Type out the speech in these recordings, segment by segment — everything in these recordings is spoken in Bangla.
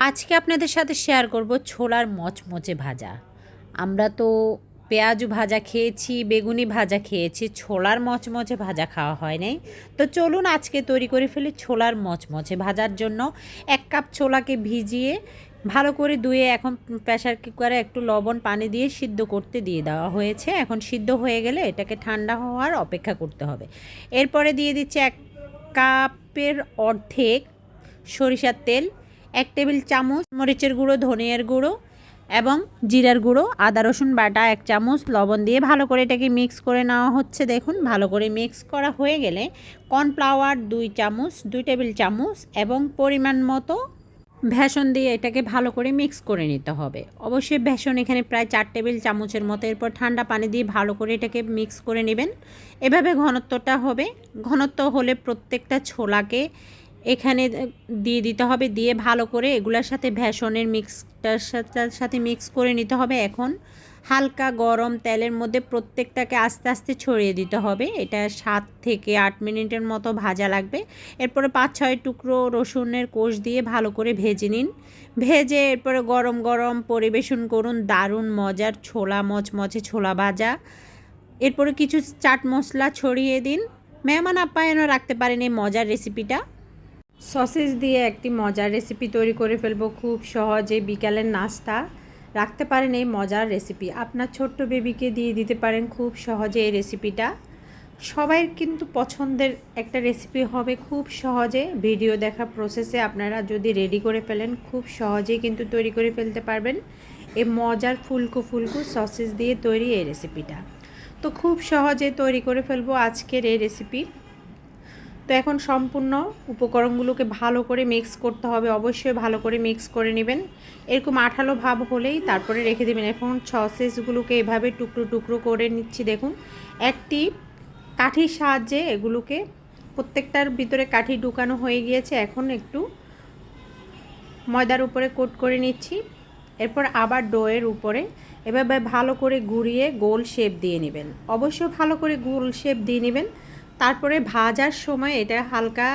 আজকে আপনাদের সাথে শেয়ার করব ছোলার মচমচে ভাজা। আমরা তো পেঁয়াজ ভাজা খেয়েছি, বেগুনি ভাজা খেয়েছি, ছোলার মচমচে ভাজা খাওয়া হয় নাই। তো চলুন আজকে তৈরি করে ফেলি ছোলার মচমচে ভাজার জন্য। এক কাপ ছোলাকে ভিজিয়ে ভালো করে ধুয়ে এখন প্রেশার কুকারে একটু লবণ, পানি দিয়ে সিদ্ধ করতে দিয়ে দেওয়া হয়েছে। এখন সিদ্ধ হয়ে গেলে এটাকে ঠান্ডা হওয়ার অপেক্ষা করতে হবে। এরপরে দিয়ে দিচ্ছে এক কাপের অর্ধেক সরিষার তেল। এক টেবিল চামচ মরিচের গুঁড়ো, ধনিয়ার গুঁড়ো এবং জিরার গুঁড়ো, আদা, রসুন বাটা এক চামচ, লবণ দিয়ে ভালো করে এটাকে মিক্স করে নেওয়া হচ্ছে। দেখুন, ভালো করে মিক্স করা হয়ে গেলে কর্নফ্লাওয়ার দুই চামচ, দুই টেবিল চামচ এবং পরিমাণ মতো ভেষণ দিয়ে এটাকে ভালো করে মিক্স করে নিতে হবে। অবশ্যই ভেষণ এখানে প্রায় চার টেবিল চামচের মতো। এরপর ঠান্ডা পানি দিয়ে ভালো করে এটাকে মিক্স করে নেবেন। এভাবে ঘনত্বটা হবে। ঘনত্ব হলে প্রত্যেকটা ছোলাকে এখানে দিয়ে দিতে হবে, দিয়ে ভালো করে এগুলোর সাথে ভ্যাসনের মিক্সটার সাথে মিক্স করে নিতে হবে। এখন হালকা গরম তেলের মধ্যে প্রত্যেকটাকে আস্তে আস্তে ছড়িয়ে দিতে হবে। এটা সাত থেকে আট মিনিটের মতো ভাজা লাগবে। এরপরে পাঁচ, ছয় টুকরো রসুনের কোষ দিয়ে ভালো করে ভেজে নিন। ভেজে এরপরে গরম গরম পরিবেশন করুন। দারুণ মজার ছোলা, মচমচে ছোলা ভাজা। এরপরে কিছু চাট মশলা ছড়িয়ে দিন। মেহমান আপ্যায়নও রাখতে পারেন এই মজার রেসিপিটা সসেস দিয়ে একটি মজার রেসিপি তৈরি করে ফেলব খুব সহজে বিকালের নাস্তা। রাখতে পারেন এই মজার রেসিপি আপনার ছোট্ট বেবিকে দিয়ে দিতে পারেন খুব সহজে এই রেসিপিটা সবাই কিন্তু পছন্দের একটা রেসিপি হবে খুব সহজে। ভিডিও দেখা প্রসেসে আপনারা যদি রেডি করে ফেলেন, খুব সহজেই কিন্তু তৈরি করে ফেলতে পারবেন। এই মজার ফুলকু ফুলকু সসেস দিয়ে তৈরি এই রেসিপিটা তো খুব সহজে তৈরি করে ফেলব আজকের এই রেসিপি তো এখন সম্পূর্ণ উপকরণগুলোকে ভালো করে মিক্স করতে হবে। অবশ্যই ভালো করে মিক্স করে নেবেন। এরকম আঠালো ভাব হলেই তারপরে রেখে দেবেন। এখন সসেসগুলোকে এভাবে টুকরো টুকরো করে নিচ্ছি। দেখুন, একটি কাঠির সাহায্যে এগুলোকে প্রত্যেকটার ভিতরে কাঠি ঢুকানো হয়ে গিয়েছে। এখন একটু ময়দার উপরে কোট করে নিচ্ছি। এরপর আবার ডোয়ের উপরে এভাবে ভালো করে ঘুরিয়ে গোল শেপ দিয়ে নেবেন। অবশ্যই ভালো করে গোল শেপ দিয়ে নেবেন। তারপরে ভাজার সময় এটা হালকা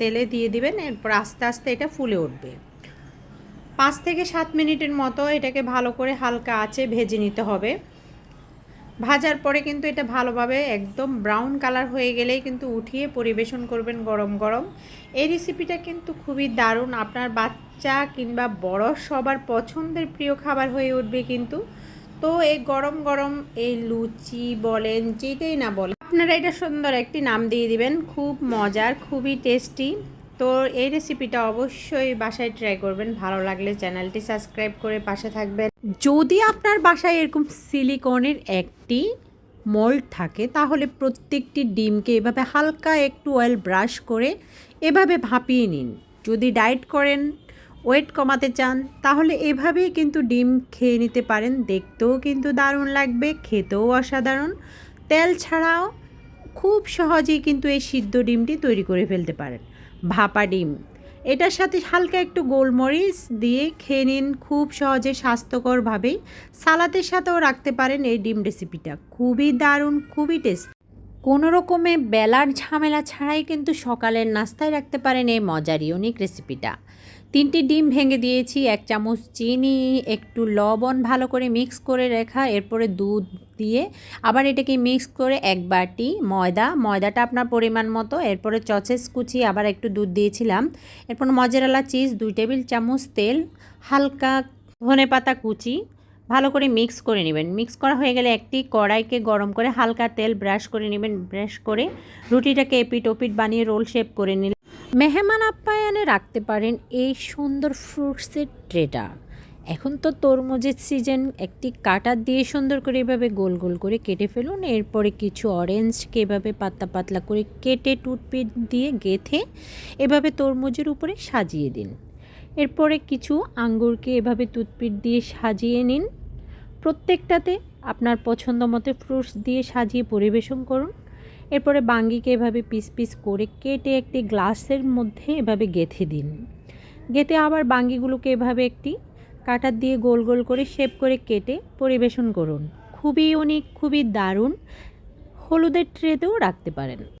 তেলে দিয়ে দিবেন, এরপর আস্তে আস্তে এটা ফুলে উঠবে। পাঁচ থেকে সাত মিনিটের মতো এটাকে ভালো করে হালকা আঁচে ভেজে নিতে হবে। ভাজার পরে কিন্তু এটা ভালোভাবে একদম ব্রাউন কালার হয়ে গেলেই কিন্তু উঠিয়ে পরিবেশন করবেন গরম গরম। এই রেসিপিটা কিন্তু খুবই দারুণ। আপনার বাচ্চা কিংবা বড় সবার পছন্দের প্রিয় খাবার হয়ে উঠবে কিন্তু। তো এই গরম গরম এই লুচি বলেন, যেটাই না বলেন। আপনারা এটা সুন্দর একটি নাম দিয়ে দিবেন। খুব মজার, খুবই টেস্টি তো এই রেসিপিটা অবশ্যই বাসায় ট্রাই করবেন। ভালো লাগলে চ্যানেলটি সাবস্ক্রাইব করে পাশে থাকবেন। যদি আপনার বাসায় এরকম সিলিকনের একটি মোল্ড থাকে, তাহলে প্রত্যেকটি ডিমকে এভাবে হালকা একটু অয়েল ব্রাশ করে এভাবে ভাপিয়ে নিন। যদি ডায়েট করেন ওয়েট কমাতে চান, তাহলে এভাবেই কিন্তু ডিম খেয়ে নিতে পারেন। দেখতেও কিন্তু দারুণ লাগবে, খেতেও অসাধারণ। তেল ছাড়াও খুব সহজেই কিন্তু এই সিদ্ধ ডিমটি তৈরি করে ফেলতে পারেন। ভাপা ডিম। এটার সাথে হালকা একটু গোলমরিচ দিয়ে খেয়ে নিন খুব সহজে স্বাস্থ্যকরভাবেই। সালাদের সাথেও রাখতে পারেন এই ডিম রেসিপিটা খুবই দারুণ, খুবই টেস্ট কোনো রকমে বেলার ঝামেলা ছাড়াই কিন্তু সকালের নাস্তায় রাখতে পারেন এই মজার ইউনিক রেসিপিটা তিনটি ডিম ভেঙে দিয়েছি, এক চামচ চিনি, একটু লবণ ভালো করে মিক্স করে রেখা, এরপরে দুধ দিয়ে আবার এটাকে মিক্স করে এক বাটি ময়দা, ময়দাটা আপনার পরিমাণ মতো, এরপরে চচেস কুচি আবার একটু দুধ দিয়েছিলাম। এরপর মজেরালা চিজ দুই টেবিল চামচ তেল, হালকা ধনে পাতা কুচি ভালো করে মিক্স করে নেবেন। মিক্স করা হয়ে গেলে একটি কড়াইকে গরম করে হালকা তেল ব্রাশ করে নেবেন। ব্রাশ করে রুটিটাকে এপিট ওপিট বানিয়ে রোল শেপ করে নিলেন মেহমান আপ্যায়নে রাখতে পারেন এই সুন্দর ফ্রুটসের ট্রেটা এখন তো তরমুজের সিজন একটি কাটার দিয়ে সুন্দর করে এভাবে গোল গোল করে কেটে ফেলুন। এরপরে কিছু অরেঞ্জকে এভাবে পাতলা পাতলা করে কেটে টুথপিক দিয়ে গেথে এভাবে তরমুজের উপরে সাজিয়ে দিন। এরপরে কিছু আঙ্গুরকে এভাবে টুথপিক দিয়ে সাজিয়ে নিন। প্রত্যেকটাতে আপনার পছন্দ মতো ফ্রুটস দিয়ে সাজিয়ে পরিবেশন করুন। এরপরে বাঙ্গিকে এভাবে পিস পিস করে কেটে একটি গ্লাসের মধ্যে এভাবে গেথে দিন। গেথে আবার বাঙ্গিগুলোকে এভাবে একটি কাটার দিয়ে গোল গোল করে শেপ করে কেটে পরিবেশন করুন। খুবই ইউনিক খুবই দারুণ। হলুদের ট্রেতেও রাখতে পারেন।